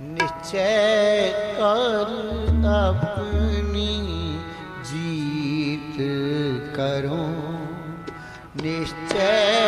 ਨਿਸ਼ਚੈ ਜੀਤ ਕਰੋ। ਨਿਸ਼ਚੈ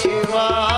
शिवा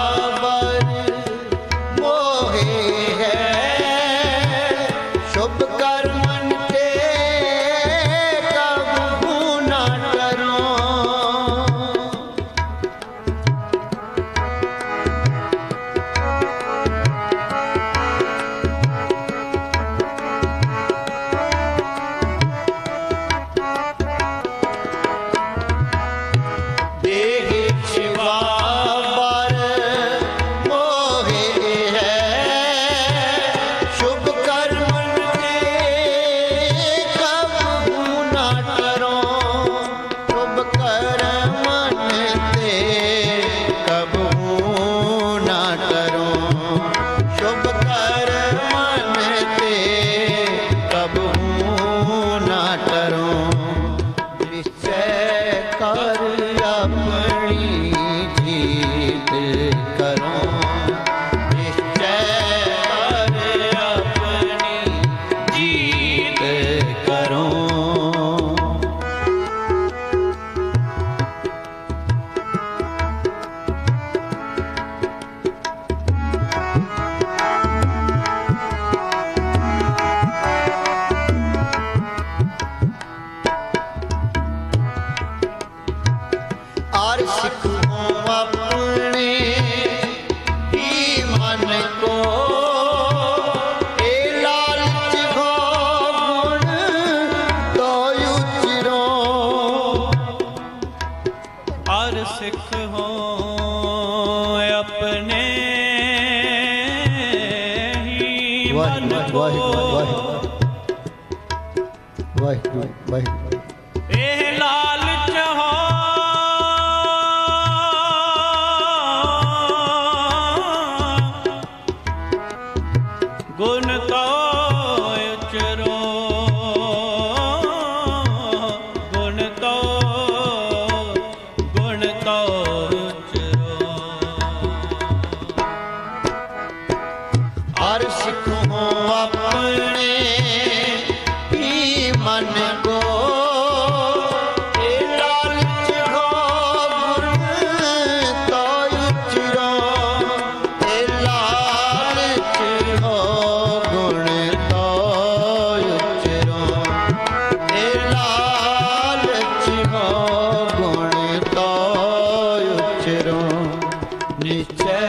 ਵਾਹਿਗੁਰੂ ਵਾਹਿਗੁਰੂ। ਵਾਹਿਗੁਰੂ ਇਹ ਲਾਲਚ ਹੋ ਗੁਣ ਤੋ ਉਚਰੋ। ਗੁਣ ਤੋ ਗੁਣ ਤੋ ਉਚਰੋ। ਹਰ ਸਿੱਖ ਹੋ ਆਪ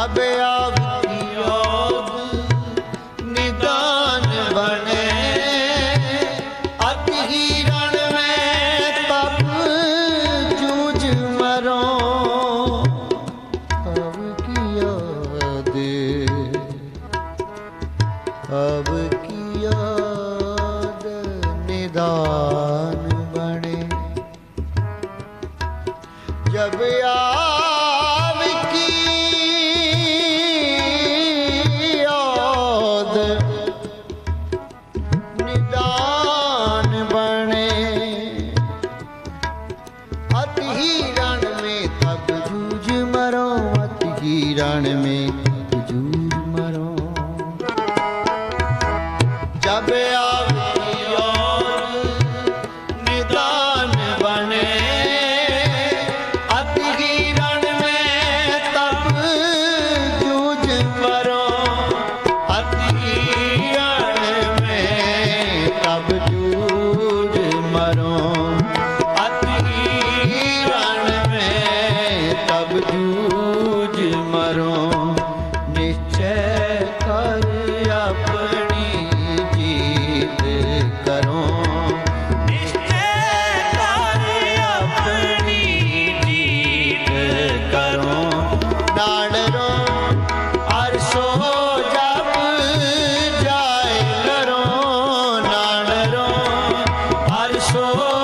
ਰੱਬ ਆਪ अति ही रण में तब जूझ मरो अति ही रण में show.